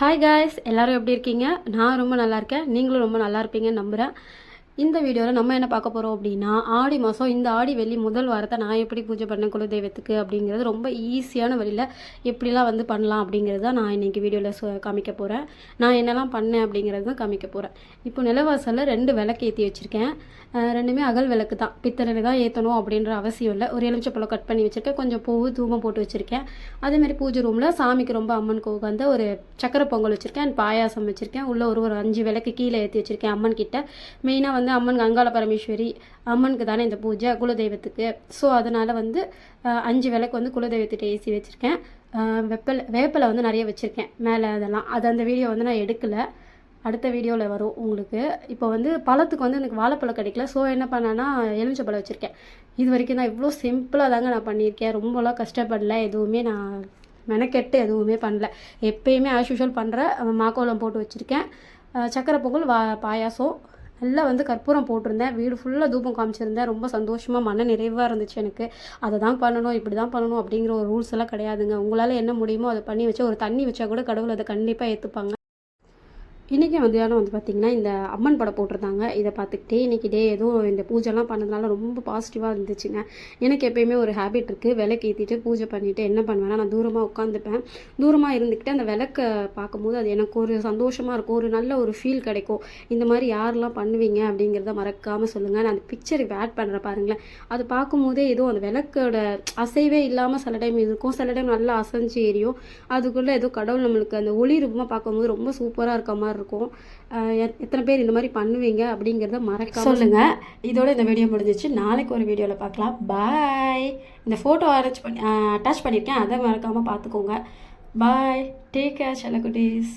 Hi guys எல்லாரும் எப்படி இருக்கீங்க? நான் ரொம்ப நல்லா இருக்கேன். நீங்களும் ரொம்ப நல்லா இருப்பீங்கன்னு நம்புகிறேன் இந்த வீடியோவில் நம்ம என்ன பார்க்க போகிறோம் அப்படின்னா ஆடி மாதம் இந்த ஆடி வெள்ளி முதல் வாரத்தை நான் எப்படி பூஜை பண்ணேன் குலதெய்வத்துக்கு அப்படிங்கிறது ரொம்ப ஈஸியான வழியில் எப்படிலாம் வந்து பண்ணலாம் அப்படிங்கிறது தான் நான் இன்றைக்கி வீடியோவில் காமிக்க போகிறேன் நான் என்னெல்லாம் பண்ணேன் அப்படிங்கிறது தான் காமிக்க போகிறேன் இப்போ நிலவாசலில் ரெண்டு விளக்கு ஏற்றி வச்சுருக்கேன். ரெண்டுமே அகல் விளக்கு தான். பித்தளையில் தான் ஏற்றணும் அப்படின்ற அவசியம் இல்லை. ஒரு எலுமிச்சப்பழம் கட் பண்ணி வச்சுருக்கேன். கொஞ்சம் பூ தூமம் போட்டு வச்சுருக்கேன். அதேமாதிரி பூஜை ரூமில் சாமிக்கு ரொம்ப அம்மனுக்கு உட்காந்து ஒரு சக்கரை பொங்கல் வச்சுருக்கேன். அண்ட் பாயாசம் வச்சுருக்கேன். உள்ளே ஒரு ஒரு அஞ்சு விளக்கு கீழே ஏற்றி வச்சுருக்கேன் அம்மன் கிட்ட மெயினாக வந்து அம்மன் கங்காள பரமேஸ்வரி அம்மனுக்கு தானே இந்த பூஜை குலதெய்வத்துக்கு. ஸோ அதனால் வந்து அஞ்சு விளக்கு வந்து குலதெய்வத்திட்ட ஏசி வச்சுருக்கேன். வெப்பல் வேப்பிலை வந்து நிறைய வச்சுருக்கேன் மேலே அதெல்லாம். அது அந்த வீடியோ வந்து நான் எடுக்கலை. அடுத்த வீடியோவில் வரும் உங்களுக்கு. இப்போ வந்து பழத்துக்கு வந்து எனக்கு வாழைப்பழம் கிடைக்கல. ஸோ என்ன பண்ணேன்னா எலுமிச்சை பழம் வச்சுருக்கேன். இது வரைக்கும் நான் இவ்வளோ சிம்பிளாக தாங்க நான் பண்ணியிருக்கேன். ரொம்பலாம் கஷ்டப்படல. எதுவுமே நான் மெனக்கெட்டு எதுவுமே பண்ணல. எப்பயுமே ஆஸ் யூஷுவல் பண்ணுற மாக்கோலம் போட்டு வச்சுருக்கேன். சக்கரை பொங்கல் வா பாயாசம். நல்லா வந்து கற்பூரம் போட்டிருந்தேன். வீடு ஃபுல்லாக தூபம் காமிச்சிருந்தேன். ரொம்ப சந்தோஷமாக மன நிறைவாக இருந்துச்சு எனக்கு. அதை தான் பண்ணணும் இப்படி தான் பண்ணணும் அப்படிங்கிற ஒரு ரூல்ஸ் எல்லாம் கிடையாதுங்க. உங்களால் என்ன முடியுமோ அதை பண்ணி வச்சு ஒரு தண்ணி வச்சா கூட கடவுள் அதை கண்டிப்பாக ஏற்றுப்பாங்க இன்றைக்கி மதியானம் வந்து பார்த்திங்கன்னா இந்த அம்மன் படம் போட்டிருந்தாங்க. இதை பார்த்துக்கிட்டே இன்றைக்கி டே ஏதோ இந்த பூஜைலாம் பண்ணதுனால ரொம்ப பாசிட்டிவாக இருந்துச்சுங்க. எனக்கு எப்பயுமே ஒரு ஹேபிட் இருக்குது விளக்கு ஏற்றிட்டு பூஜை பண்ணிவிட்டு என்ன பண்ணுவேன்னா நான் தூரமாக உட்காந்துப்பேன். தூரமாக இருந்துக்கிட்டு அந்த விளக்கை பார்க்கும்போது அது எனக்கு ஒரு சந்தோஷமாக இருக்கும். ஒரு நல்ல ஒரு ஃபீல் கிடைக்கும். இந்த மாதிரி யாரெல்லாம் பண்ணுவீங்க அப்படிங்கிறத மறக்காமல் சொல்லுங்கள் நான் அந்த பிக்சருக்கு ஆட் பண்ணுறேன் பாருங்களேன். அது பார்க்கும்போதே ஏதோ அந்த விளக்கோட அசைவே இல்லாமல் சில டைம் இருக்கும். சில டைம் நல்லா அசைஞ்சு எரியும். அதுக்குள்ளே ஏதோ கடவுள் நம்மளுக்கு அந்த ஒளி ரூபமாக பார்க்கும்போது ரொம்ப சூப்பராக இருக்க மாதிரி இருக்கும். எத்தனை பேர் இந்த மாதிரி பண்ணுவீங்க அப்படிங்கிறத மறக்காம சொல்லுங்க. இதோட இந்த வீடியோ முடிஞ்சிச்சு. நாளைக்கு ஒரு வீடியோவில் பார்க்கலாம். பாய் இந்த ஃபோட்டோ அரேஞ்ச் பண்ணி அட்டாச் பண்ணியிருக்கேன். அதை மறக்காமல் பார்த்துக்கோங்க. Bye take care செல்லக்குட்டீஸ்.